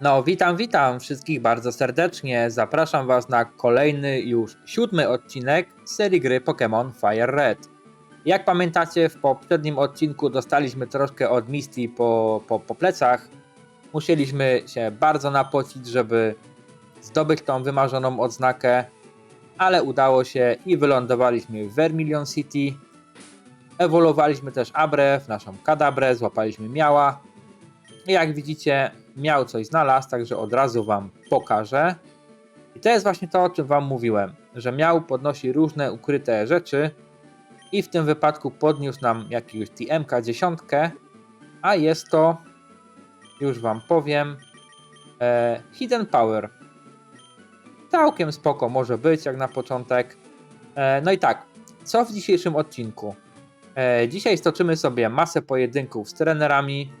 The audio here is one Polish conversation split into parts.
No, witam, witam wszystkich bardzo serdecznie. Zapraszam Was na kolejny już siódmy odcinek serii gry Pokémon Fire Red. Jak pamiętacie, w poprzednim odcinku dostaliśmy troszkę od Misty po, po, po plecach. Musieliśmy się bardzo napocić, żeby zdobyć tą wymarzoną odznakę, ale udało się i wylądowaliśmy w Vermilion City. Ewoluowaliśmy też Abrę w naszą Kadabrę, złapaliśmy Miała. Jak widzicie, miał coś znalazł, także od razu Wam pokażę. I to jest właśnie to, o czym Wam mówiłem, że miał podnosi różne ukryte rzeczy i w tym wypadku podniósł nam jakiegoś TMK-10, a jest to, już Wam powiem, e, Hidden Power. Całkiem spoko może być, jak na początek. E, no i tak, co w dzisiejszym odcinku? E, dzisiaj stoczymy sobie masę pojedynków z trenerami,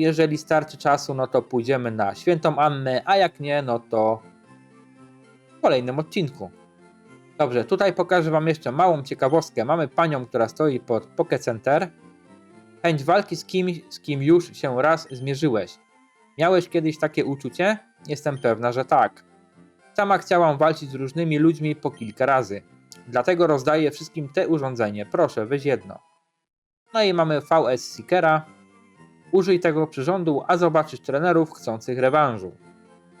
jeżeli starczy czasu, no to pójdziemy na świętą Annę, a jak nie, no to w kolejnym odcinku. Dobrze, tutaj pokażę Wam jeszcze małą ciekawostkę. Mamy panią, która stoi pod Poke Center. Chęć walki z kimś, z kim już się raz zmierzyłeś. Miałeś kiedyś takie uczucie? Jestem pewna, że tak. Sama chciałam walczyć z różnymi ludźmi po kilka razy. Dlatego rozdaję wszystkim te urządzenie. Proszę, weź jedno. No i mamy VS Seekera, Użyj tego przyrządu, a zobaczysz trenerów chcących rewanżu.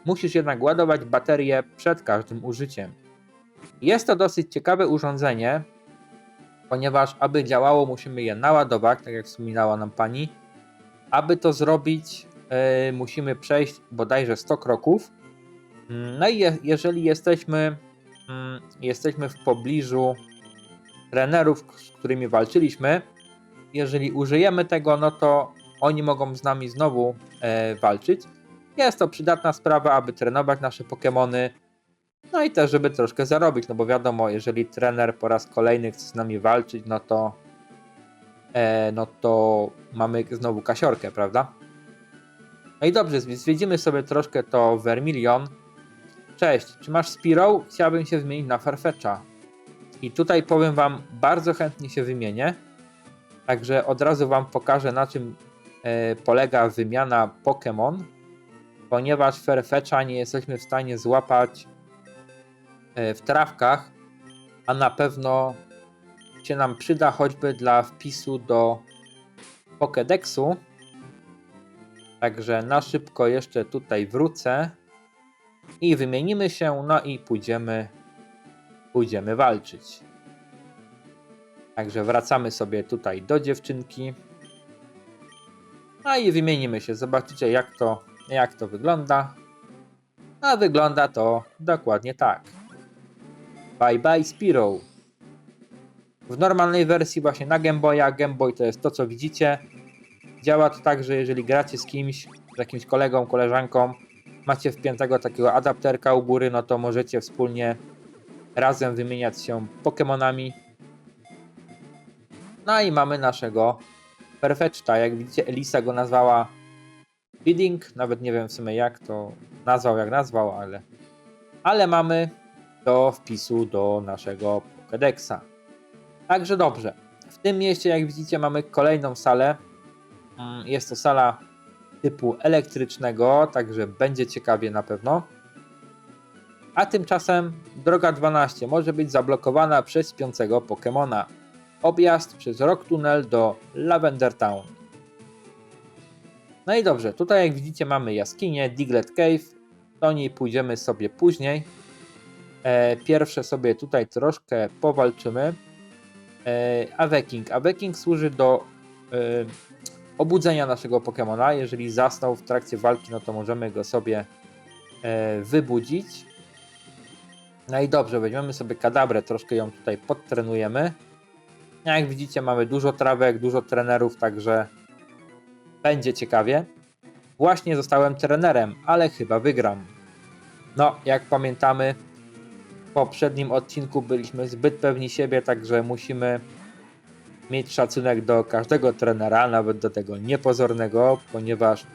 Musisz jednak ładować baterię przed każdym użyciem. Jest to dosyć ciekawe urządzenie, ponieważ aby działało, musimy je naładować, tak jak wspominała nam pani. Aby to zrobić, yy, musimy przejść bodajże 100 kroków. Mm, No i je, jeżeli jesteśmy, mm, jesteśmy w pobliżu trenerów, z którymi walczyliśmy, jeżeli użyjemy tego, no to oni mogą z nami znowu e, walczyć. Jest to przydatna sprawa, aby trenować nasze Pokémony. No i też, żeby troszkę zarobić, no bo wiadomo, jeżeli trener po raz kolejny chce z nami walczyć, no to e, no to mamy znowu kasiorkę, prawda? No i dobrze, zwiedzimy sobie troszkę to Vermilion. Cześć, czy masz Spiro? Chciałbym się wymienić na Farfetcha. I tutaj powiem wam, bardzo chętnie się wymienię. Także od razu wam pokażę na czym polega wymiana Pokémon, ponieważ Farfetcha nie jesteśmy w stanie złapać e, w trawkach, a na pewno się nam przyda choćby dla wpisu do Pokédexu. Także na szybko jeszcze tutaj wrócę i wymienimy się, no i pójdziemy, pójdziemy walczyć. Także wracamy sobie tutaj do dziewczynki. No i wymienimy się. Zobaczycie jak to, jak to wygląda. A wygląda to dokładnie tak. Bye bye Spiro. W normalnej wersji właśnie na Game Boya, Game Boy to jest to co widzicie. Działa to tak, że jeżeli gracie z kimś, z jakimś kolegą, koleżanką, macie wpiętego takiego adapterka u góry, no to możecie wspólnie razem wymieniać się Pokémonami. No i mamy naszego Perfecta. Jak widzicie, Elisa go nazwała Feeding. Nawet nie wiem w sumie jak to nazwał, jak nazwał, ale, ale mamy do wpisu do naszego Pokédexa. Także dobrze. W tym mieście, jak widzicie, mamy kolejną salę. Mm, Jest to sala typu elektrycznego, także będzie ciekawie na pewno. A tymczasem droga 12 może być zablokowana przez śpiącego Pokémona. Objazd przez Rock Tunnel do Lavender Town. No i dobrze, tutaj jak widzicie mamy jaskinię Diglet Cave. Do niej pójdziemy sobie później. E, pierwsze sobie tutaj troszkę powalczymy. E, Aveking. Aveking służy do e, obudzenia naszego Pokemona. Jeżeli zasnął w trakcie walki, no to możemy go sobie e, wybudzić. No i dobrze, weźmiemy sobie kadabrę, troszkę ją tutaj podtrenujemy. Jak widzicie, mamy dużo trawek, dużo trenerów, także będzie ciekawie. Właśnie zostałem trenerem, ale chyba wygram. No, jak pamiętamy, w poprzednim odcinku byliśmy zbyt pewni siebie, także musimy mieć szacunek do każdego trenera, nawet do tego niepozornego, ponieważ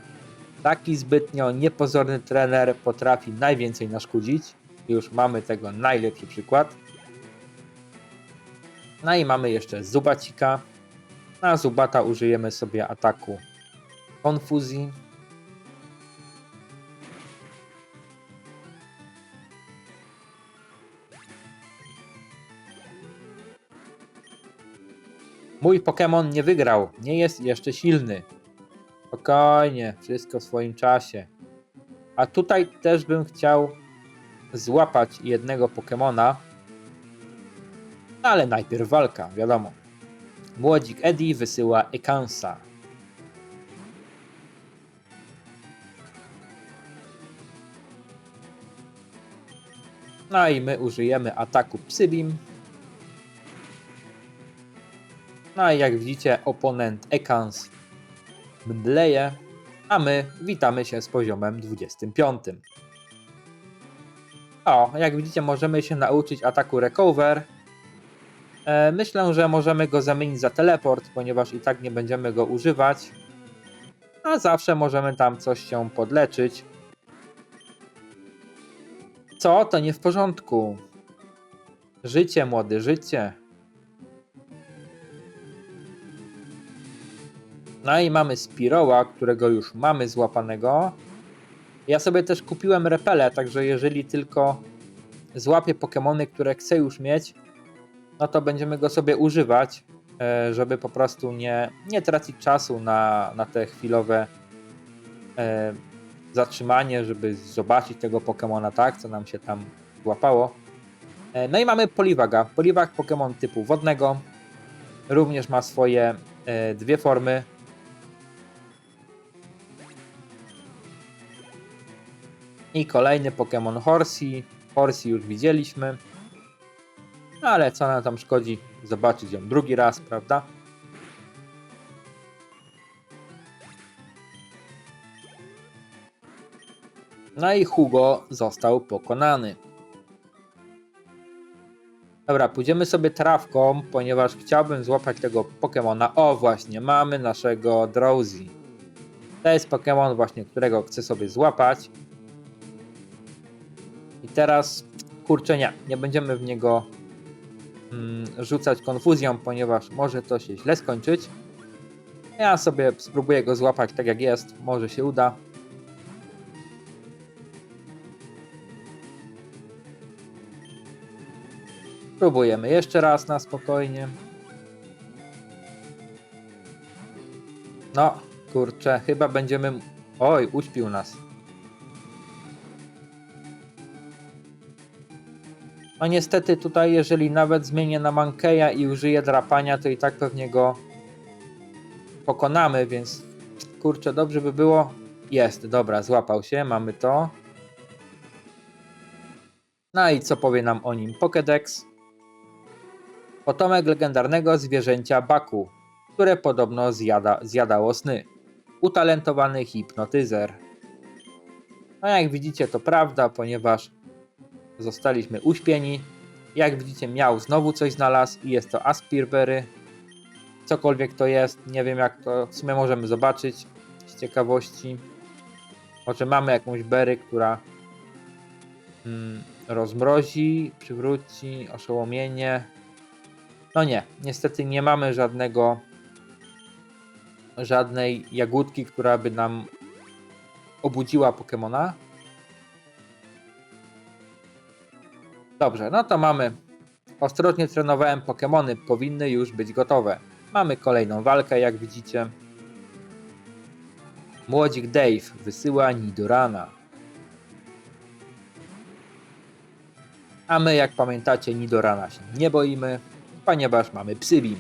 taki zbytnio niepozorny trener potrafi najwięcej naszkodzić. Już mamy tego najlepszy przykład. No i mamy jeszcze Zubacika. Na Zubata użyjemy sobie ataku konfuzji. Mój Pokémon nie wygrał, nie jest jeszcze silny. Spokojnie, wszystko w swoim czasie. A tutaj też bym chciał złapać jednego Pokémona. Ale najpierw walka, wiadomo. Młodzik Eddie wysyła Ekansa. No i my użyjemy ataku Psybim. No i jak widzicie, oponent Ekans mdleje, a my witamy się z poziomem 25. O, jak widzicie, możemy się nauczyć ataku Recover. E, myślę, że możemy go zamienić za teleport, ponieważ i tak nie będziemy go używać. A zawsze możemy tam coś się podleczyć. Co? To nie w porządku. Życie, młody, życie. No i mamy Spiroła, którego już mamy złapanego. Ja sobie też kupiłem repele, także jeżeli tylko złapię Pokémony, które chcę już mieć, no to będziemy go sobie używać, e, żeby po prostu nie, nie tracić czasu na, na te chwilowe e, zatrzymanie, żeby zobaczyć tego Pokémona, tak, co nam się tam złapało. E, No i mamy Poliwaga. Poliwag Pokémon typu wodnego. Również ma swoje dwie formy. I kolejny Pokémon Horsey. Horsey już widzieliśmy. No ale co nam tam szkodzi zobaczyć ją drugi raz, prawda? No i Hugo został pokonany. Dobra, pójdziemy sobie trawką, ponieważ chciałbym złapać tego Pokemona. O, właśnie, mamy naszego Drowsy. To jest Pokemon właśnie, którego chcę sobie złapać. I teraz, kurczę nie, nie będziemy w niego rzucać konfuzją, ponieważ może to się źle skończyć. Ja sobie spróbuję go złapać tak jak jest, może się uda. Próbujemy jeszcze raz na spokojnie. No, kurczę, chyba będziemy. Oj, uśpił nas. No niestety tutaj, jeżeli nawet zmienię na Mankeja i użyję drapania, to i tak pewnie go pokonamy, więc kurczę, dobrze by było. Jest, dobra, złapał się, mamy to. No i co powie nam o nim Pokédex? Potomek legendarnego zwierzęcia Baku, które podobno zjada, zjadało sny. Utalentowany hipnotyzer. No jak widzicie to prawda, ponieważ zostaliśmy uśpieni. Jak widzicie miał znowu coś znalazł i jest to Aspirberry. Cokolwiek to jest, nie wiem jak to w sumie możemy zobaczyć z ciekawości. Może mamy jakąś berry, która mm, rozmrozi, przywróci oszołomienie. No nie, niestety nie mamy żadnego żadnej jagódki, która by nam obudziła Pokemona. Dobrze, no to mamy. Ostrożnie trenowałem Pokemony, powinny już być gotowe. Mamy kolejną walkę, jak widzicie. Młodzik Dave wysyła Nidorana. A my, jak pamiętacie, Nidorana się nie boimy, ponieważ mamy Psybim.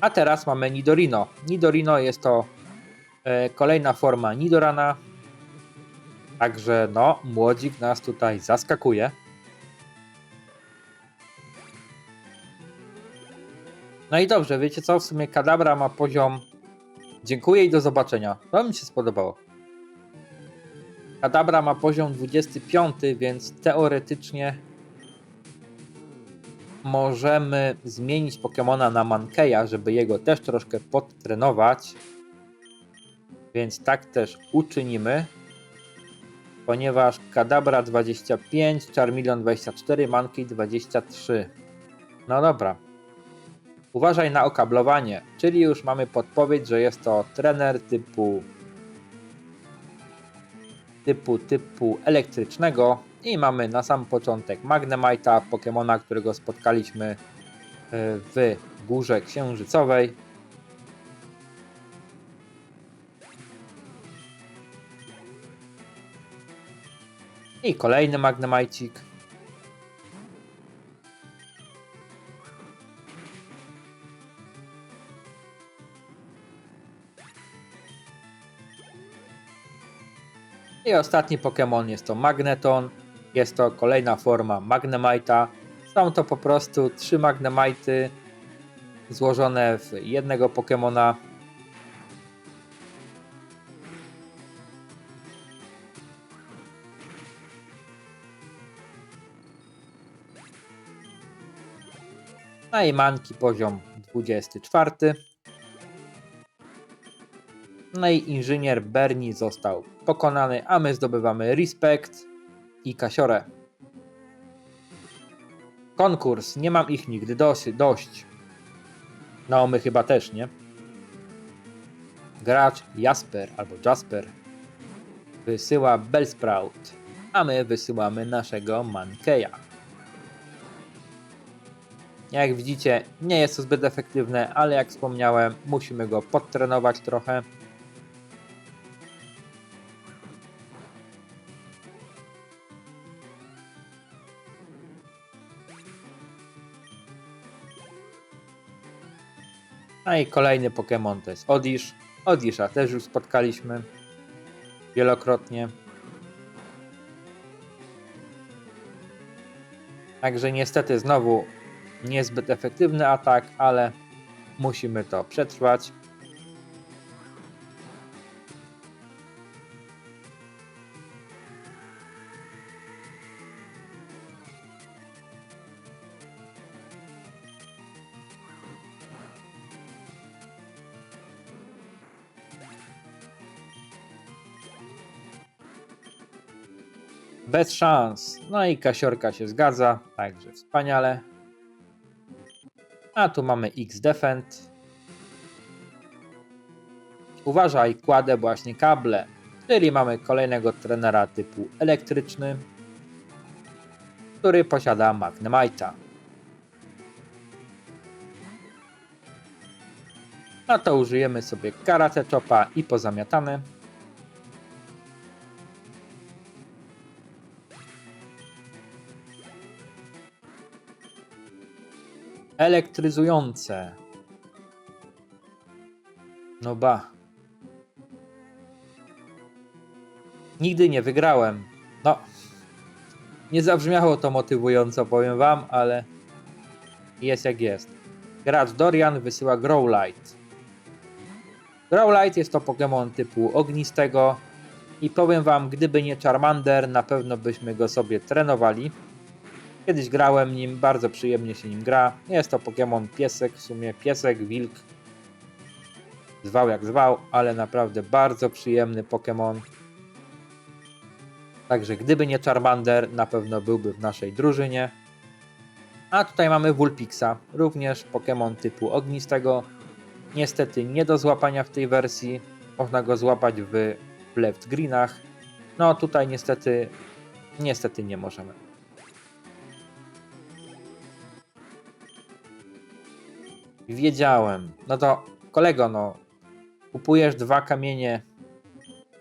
A teraz mamy Nidorino. Nidorino jest to kolejna forma Nidorana. Także no, młodzik nas tutaj zaskakuje. No i dobrze, wiecie co? W sumie Kadabra ma poziom. Dziękuję i do zobaczenia. To mi się spodobało. Kadabra ma poziom 25, więc teoretycznie możemy zmienić Pokemona na Mankeya, żeby jego też troszkę podtrenować. Więc tak też uczynimy. Ponieważ Kadabra 25, Charmeleon 24, Mankey 23. No dobra. Uważaj na okablowanie, czyli już mamy podpowiedź, że jest to trener typu typu typu elektrycznego i mamy na sam początek Magnemite'a, Pokemona, którego spotkaliśmy e, w Górze Księżycowej. I kolejny Magnemajcik. I ostatni Pokémon jest to Magneton. Jest to kolejna forma Magnemite'a. Są to po prostu trzy Magnemite'y złożone w jednego Pokémona. Na Imanki poziom 24. No i inżynier Bernie został pokonany, a my zdobywamy Respect i Kasiorę. Konkurs. Nie mam ich nigdy dość. No, my chyba też, nie? Gracz Jasper albo Jasper wysyła Bellsprout, a my wysyłamy naszego Mankeya. Jak widzicie, nie jest to zbyt efektywne, ale jak wspomniałem, musimy go podtrenować trochę. No i kolejny Pokémon to jest Odish. Odisha też już spotkaliśmy wielokrotnie. Także niestety znowu niezbyt efektywny atak, ale musimy to przetrwać. Bez szans. No i kasiorka się zgadza, także wspaniale. A tu mamy X Defend. Uważaj, kładę właśnie kable. Czyli mamy kolejnego trenera typu elektryczny, który posiada Magnemite'a. No to użyjemy sobie Karate Chopa i pozamiatane. Elektryzujące. No ba. Nigdy nie wygrałem. No. Nie zabrzmiało to motywująco, powiem wam, ale jest jak jest. Gracz Dorian wysyła Growlite. Growlite jest to Pokémon typu ognistego i powiem wam, gdyby nie Charmander, na pewno byśmy go sobie trenowali. Kiedyś grałem nim, bardzo przyjemnie się nim gra. Jest to Pokémon piesek, w sumie piesek, wilk. Zwał jak zwał, ale naprawdę bardzo przyjemny Pokémon. Także gdyby nie Charmander, na pewno byłby w naszej drużynie. A tutaj mamy Vulpixa, również Pokémon typu ognistego. Niestety nie do złapania w tej wersji. Można go złapać w Left Greenach. No tutaj niestety, niestety nie możemy. Wiedziałem. No to kolego, no. Kupujesz dwa kamienie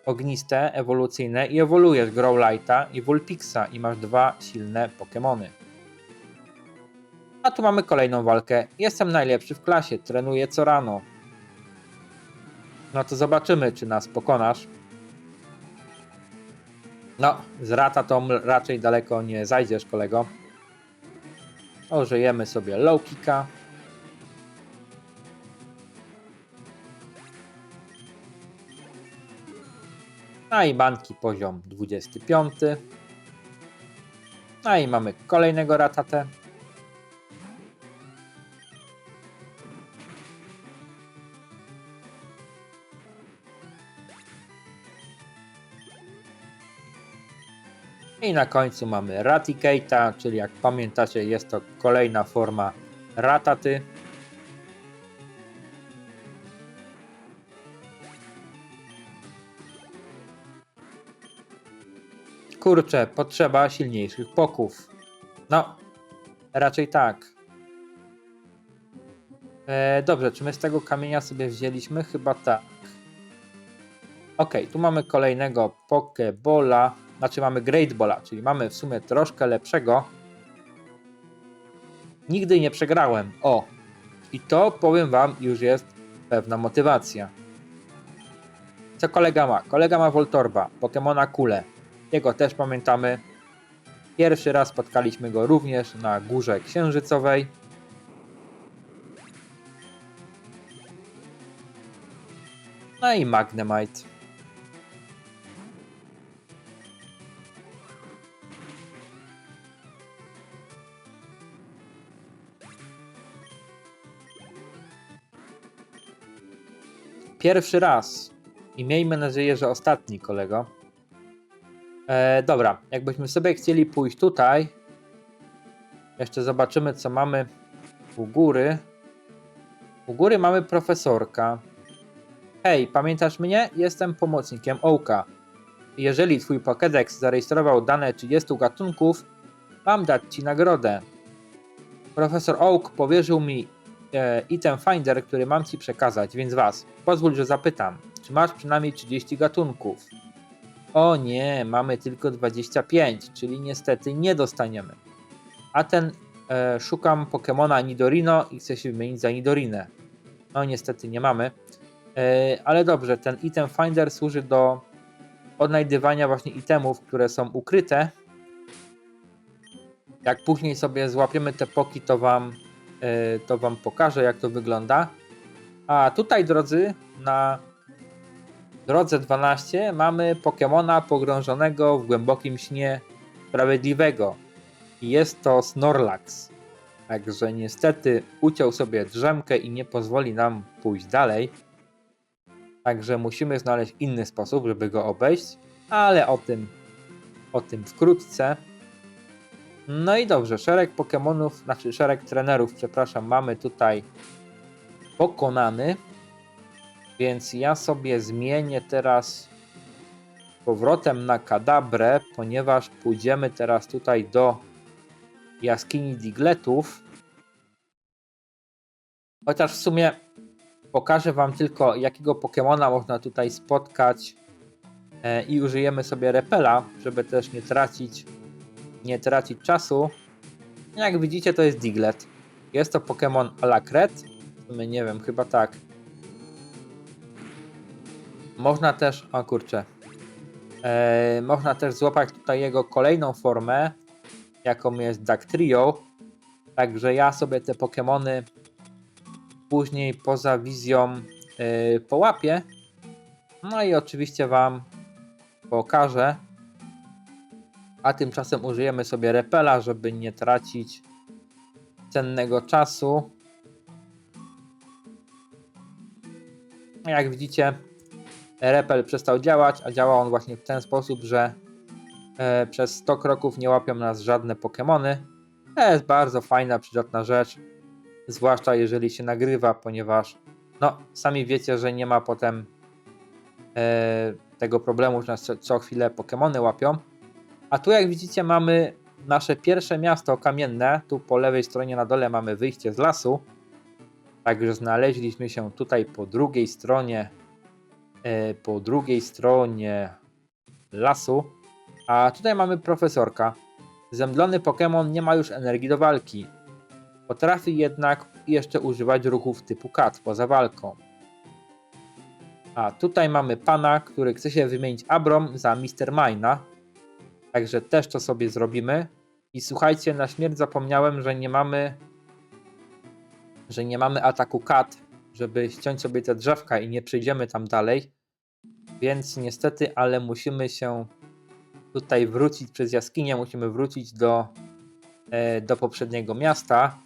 ogniste, ewolucyjne i ewoluujesz Growlite'a i Vulpixa i masz dwa silne Pokémony. A tu mamy kolejną walkę. Jestem najlepszy w klasie, trenuję co rano. No to zobaczymy, czy nas pokonasz. No, z ratatą raczej daleko nie zajdziesz, kolego. Użyjemy sobie low kicka. A i banki poziom 25. A i mamy kolejnego ratatę. I na końcu mamy Raticate'a, czyli jak pamiętacie jest to kolejna forma rataty. Kurczę, potrzeba silniejszych poków. No, raczej tak. E, dobrze, czy my z tego kamienia sobie wzięliśmy? Chyba tak. Ok, tu mamy kolejnego Pokebola, znaczy mamy Great Bola, czyli mamy w sumie troszkę lepszego. Nigdy nie przegrałem. O, i to powiem Wam już jest pewna motywacja. Co kolega ma? Kolega ma Voltorba, Pokemona Kule. Jego też pamiętamy. Pierwszy raz spotkaliśmy go również na Górze Księżycowej. No i Magnemite. Pierwszy raz. I miejmy nadzieję, że ostatni, kolego. E, dobra, jakbyśmy sobie chcieli pójść tutaj. Jeszcze zobaczymy, co mamy u góry. U góry mamy profesorka. Hej, pamiętasz mnie? Jestem pomocnikiem Ołka. Jeżeli twój Pokédex zarejestrował dane 30 gatunków, mam dać ci nagrodę. Profesor Oak powierzył mi e, item finder, który mam ci przekazać, więc was, pozwól, że zapytam, czy masz przynajmniej 30 gatunków? O nie, mamy tylko 25, czyli niestety nie dostaniemy. A ten e, szukam Pokemona Nidorino i chcę się wymienić za Nidorinę. No niestety nie mamy. E, ale dobrze, ten item finder służy do odnajdywania właśnie itemów, które są ukryte. Jak później sobie złapiemy te poki, to wam, e, to wam pokażę, jak to wygląda. A tutaj, drodzy, na drodze 12 mamy Pokemona pogrążonego w głębokim śnie sprawiedliwego. I jest to Snorlax. Także niestety uciął sobie drzemkę i nie pozwoli nam pójść dalej. Także musimy znaleźć inny sposób, żeby go obejść, ale o tym, o tym wkrótce. No i dobrze, szereg Pokemonów, znaczy szereg trenerów, przepraszam, mamy tutaj pokonany. Więc ja sobie zmienię teraz powrotem na Kadabrę, ponieważ pójdziemy teraz tutaj do jaskini Digletów. Chociaż w sumie pokażę Wam tylko, jakiego Pokemona można tutaj spotkać e, i użyjemy sobie repela, żeby też nie tracić, nie tracić czasu. Jak widzicie, to jest Diglett. Jest to Pokémon Alakret. Nie wiem, chyba tak. Można też, o kurczę, e, można też złapać tutaj jego kolejną formę, jaką jest Dactrio. Także ja sobie te Pokémony później poza wizją e, połapię. No i oczywiście Wam pokażę. A tymczasem użyjemy sobie repela, żeby nie tracić cennego czasu. Jak widzicie, repel przestał działać, a działa on właśnie w ten sposób, że e, przez 100 kroków nie łapią nas żadne Pokémony. To jest bardzo fajna, przydatna rzecz, zwłaszcza jeżeli się nagrywa, ponieważ no, sami wiecie, że nie ma potem e, tego problemu, że nas co, co chwilę Pokémony łapią. A tu jak widzicie mamy nasze pierwsze miasto kamienne, tu po lewej stronie na dole mamy wyjście z lasu. Także znaleźliśmy się tutaj po drugiej stronie e, po drugiej stronie lasu. A tutaj mamy profesorka. Zemdlony Pokémon nie ma już energii do walki. Potrafi jednak jeszcze używać ruchów typu kat poza walką. A tutaj mamy pana, który chce się wymienić Abrom za Mr. Mina. Także też to sobie zrobimy. I słuchajcie, na śmierć zapomniałem, że nie mamy że nie mamy ataku kat, żeby ściąć sobie te drzewka i nie przejdziemy tam dalej. Więc niestety, ale musimy się tutaj wrócić przez jaskinię, musimy wrócić do, e, do poprzedniego miasta.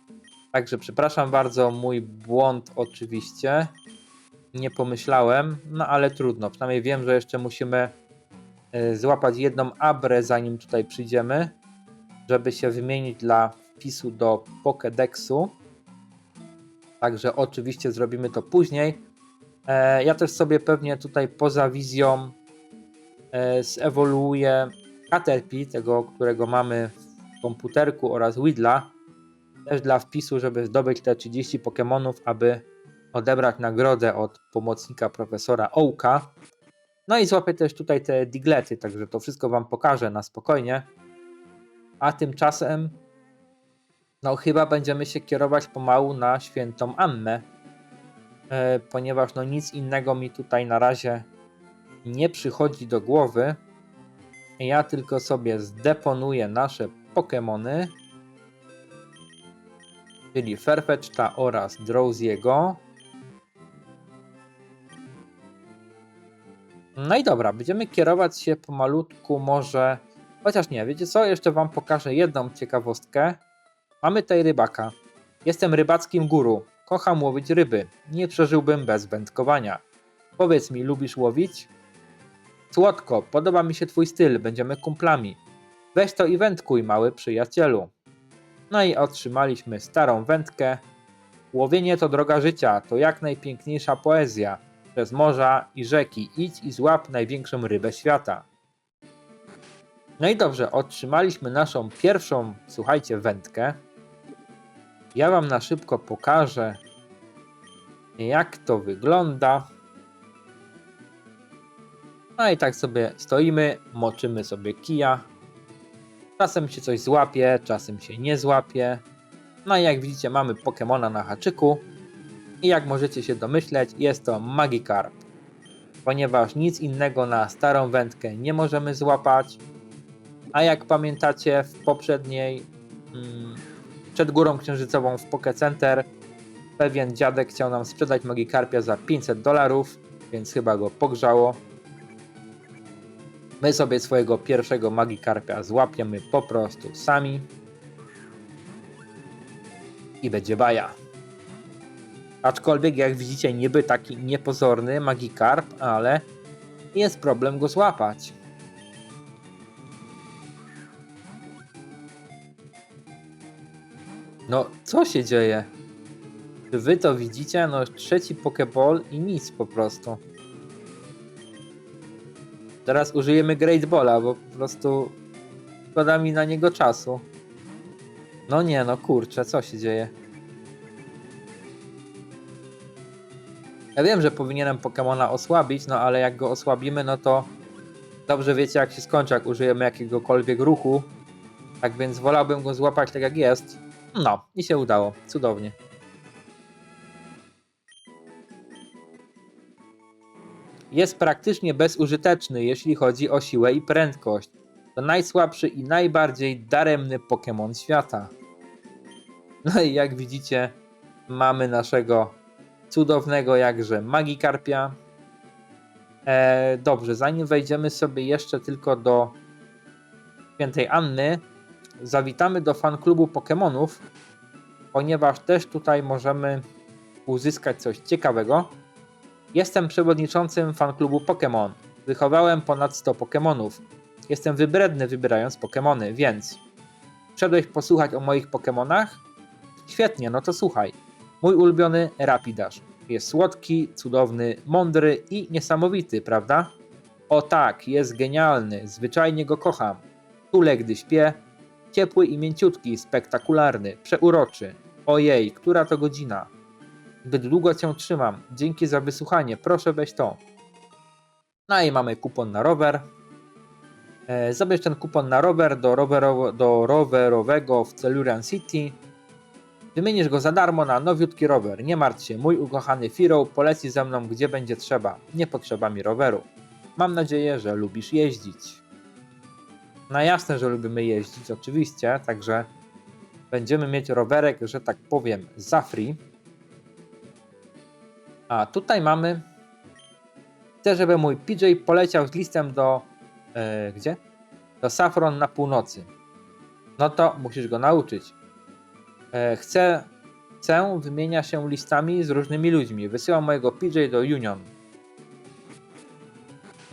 Także przepraszam bardzo, mój błąd oczywiście. Nie pomyślałem, no ale trudno. Przynajmniej wiem, że jeszcze musimy e, złapać jedną abrę, zanim tutaj przyjdziemy, żeby się wymienić dla wpisu do Pokédexu. Także oczywiście zrobimy to później. E, ja też sobie pewnie tutaj poza wizją e, Caterpie, tego, którego mamy w komputerku oraz Widla, też dla wpisu, żeby zdobyć te 30 Pokémonów, aby odebrać nagrodę od pomocnika profesora Ołka. No i złapię też tutaj te diglety, także to wszystko wam pokażę na spokojnie. A tymczasem, no chyba będziemy się kierować pomału na świętą Annę, e, ponieważ no nic innego mi tutaj na razie nie przychodzi do głowy. Ja tylko sobie zdeponuję nasze Pokémony, czyli Farfetch'ta oraz Drowsiego. No i dobra, będziemy kierować się pomalutku może... Chociaż nie, wiecie co? Jeszcze wam pokażę jedną ciekawostkę. Mamy tutaj rybaka. Jestem rybackim guru. Kocham łowić ryby. Nie przeżyłbym bez wędkowania. Powiedz mi, lubisz łowić? Słodko, podoba mi się twój styl, będziemy kumplami. Weź to i wędkuj, mały przyjacielu. No i otrzymaliśmy starą wędkę. Łowienie to droga życia, to jak najpiękniejsza poezja. Przez morza i rzeki idź i złap największą rybę świata. No i dobrze, otrzymaliśmy naszą pierwszą, słuchajcie, wędkę. Ja wam na szybko pokażę, jak to wygląda. No i tak sobie stoimy, moczymy sobie kija. Czasem się coś złapie, czasem się nie złapie. No i jak widzicie, mamy Pokemona na haczyku. I jak możecie się domyśleć, jest to Magikarp. Ponieważ nic innego na starą wędkę nie możemy złapać. A jak pamiętacie, w poprzedniej, mm, przed górą księżycową w Poke Center, pewien dziadek chciał nam sprzedać Magikarpia za 500 dolarów, więc chyba go pogrzało. My sobie swojego pierwszego Magikarpia złapiemy po prostu sami. I będzie baja. Aczkolwiek jak widzicie niby taki niepozorny Magikarp, ale jest problem go złapać. No, co się dzieje? Czy wy to widzicie? No, trzeci Pokeball i nic po prostu. Teraz użyjemy Great Balla, bo po prostu szkoda mi na niego czasu. No nie, no kurczę, co się dzieje? Ja wiem, że powinienem Pokemona osłabić, no ale jak go osłabimy, no to dobrze wiecie jak się skończy, jak użyjemy jakiegokolwiek ruchu. Tak więc wolałbym go złapać tak jak jest. No, i się udało. Cudownie. Jest praktycznie bezużyteczny, jeśli chodzi o siłę i prędkość. To najsłabszy i najbardziej daremny Pokémon świata. No i jak widzicie, mamy naszego cudownego jakże Magikarpia. E, dobrze, zanim wejdziemy sobie jeszcze tylko do Świętej Anny, zawitamy do fanklubu Pokémonów, ponieważ też tutaj możemy uzyskać coś ciekawego. Jestem przewodniczącym fanklubu Pokémon. Wychowałem ponad 100 Pokémonów. Jestem wybredny wybierając Pokémony, więc wszedłeś posłuchać o moich Pokémonach? Świetnie, no to słuchaj. Mój ulubiony Rapidash. Jest słodki, cudowny, mądry i niesamowity, prawda? O tak, jest genialny, zwyczajnie go kocham. Tule, gdy śpię, ciepły i mięciutki, spektakularny, przeuroczy. Ojej, która to godzina? Zbyt długo cię trzymam. Dzięki za wysłuchanie, proszę weź to. No i mamy kupon na rower. E, zabierz ten kupon na rower do, do rowerowego w Celurian City. Wymienisz go za darmo na nowiutki rower. Nie martw się, mój ukochany Firo poleci ze mną gdzie będzie trzeba. Nie potrzeba mi roweru. Mam nadzieję, że lubisz jeździć. No jasne, że lubimy jeździć, oczywiście, także będziemy mieć rowerek, że tak powiem, za free. A tutaj mamy. Chcę, żeby mój PJ poleciał z listem do. E, gdzie? Do Saffron na północy. No to musisz go nauczyć. E, chcę. Chcę wymienia się listami z różnymi ludźmi. Wysyłam mojego PJ do Union.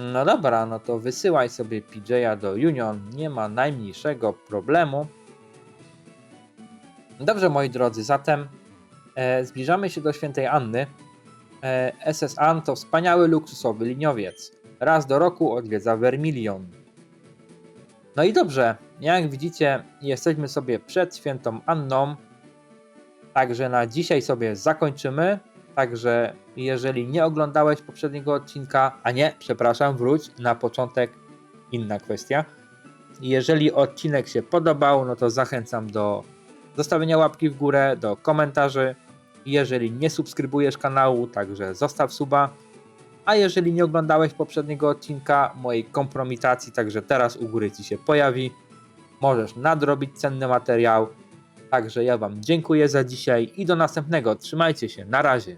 No dobra, no to wysyłaj sobie PJ'a do Union. Nie ma najmniejszego problemu. Dobrze, moi drodzy, zatem e, zbliżamy się do świętej Anny. E, SS Ann to wspaniały luksusowy liniowiec. Raz do roku odwiedza Vermilion. No i dobrze, jak widzicie, jesteśmy sobie przed świętą Anną. Także na dzisiaj sobie zakończymy. Także jeżeli nie oglądałeś poprzedniego odcinka, a nie, przepraszam, wróć na początek, inna kwestia. Jeżeli odcinek się podobał, no to zachęcam do zostawienia łapki w górę, do komentarzy. Jeżeli nie subskrybujesz kanału, także zostaw suba. A jeżeli nie oglądałeś poprzedniego odcinka mojej kompromitacji, także teraz u góry ci się pojawi, możesz nadrobić cenny materiał. Także ja Wam dziękuję za dzisiaj i do następnego. Trzymajcie się, na razie.